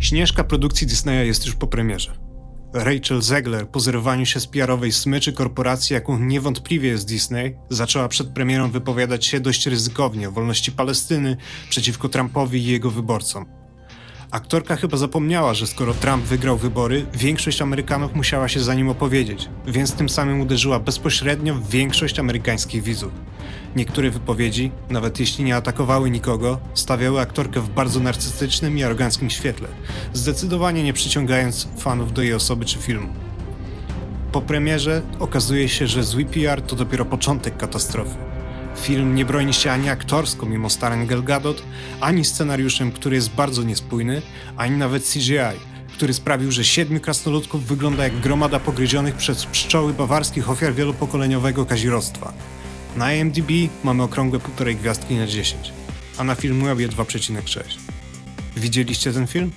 Śnieżka produkcji Disneya jest już po premierze. Rachel Zegler po zerwaniu się z PR-owej smyczy korporacji, jaką niewątpliwie jest Disney, zaczęła przed premierą wypowiadać się dość ryzykownie o wolności Palestyny przeciwko Trumpowi i jego wyborcom. Aktorka chyba zapomniała, że skoro Trump wygrał wybory, większość Amerykanów musiała się za nim opowiedzieć, więc tym samym uderzyła bezpośrednio w większość amerykańskich widzów. Niektóre wypowiedzi, nawet jeśli nie atakowały nikogo, stawiały aktorkę w bardzo narcystycznym i aroganckim świetle, zdecydowanie nie przyciągając fanów do jej osoby czy filmu. Po premierze okazuje się, że zły PR to dopiero początek katastrofy. Film nie broni się ani aktorsko mimo starań Gal Gadot, ani scenariuszem, który jest bardzo niespójny, ani nawet CGI, który sprawił, że siedmiu krasnoludków wygląda jak gromada pogryzionych przez pszczoły bawarskich ofiar wielopokoleniowego kazirodztwa. Na IMDb mamy okrągłe półtorej gwiazdki na 10, a na Filmwebie 2,6. Widzieliście ten film?